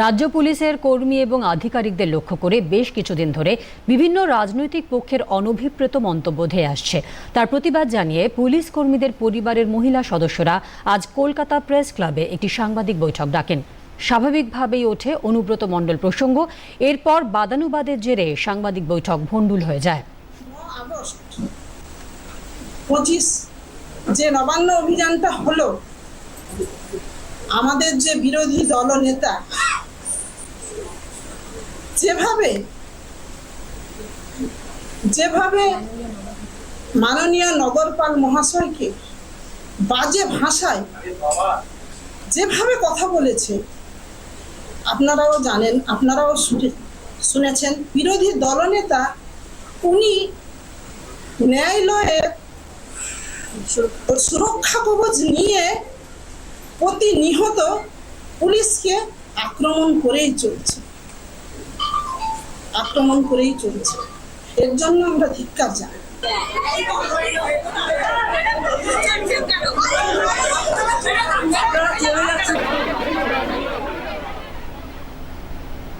রাজ্য পুলিশের কর্মী এবং আধিকারিকদের লক্ষ্য করে বেশ কিছুদিন ধরে বিভিন্ন রাজনৈতিক পক্ষের অনভিপ্রেত মন্তব্য ধেয়ে আসছে। তার প্রতিবাদ জানিয়ে পুলিশ কর্মীদের পরিবারের মহিলা সদস্যরা আজ কলকাতা প্রেস ক্লাবে একটি সাংবাদিক বৈঠক ডাকেন। স্বাভাবিকভাবেই ওঠে অনুব্রত মণ্ডল প্রসঙ্গ। এরপর বাদানুবাদের জেরে সাংবাদিক বৈঠক ভণ্ডুল হয়ে যায়। যে নবান্ন অভিযানটা হলো, আমাদের যে বিরোধী দলনেতা যেভাবে যেভাবে মাননীয় নগরপাল মহাশয়কে বাজে ভাষায় যেভাবে কথা বলেছে, আপনারাও জানেন, আপনারাও শুনে- শুনেছেন, বিরোধী দলনেতা উনি ন্যায়ালয়ের সুরক্ষা কবচ নিয়ে প্রতিনিহত পুলিশকে আক্রমণ করেই চলছে। আক্রমণ করেই চলছে। এর জন্য আমরা ধিক্কার জানি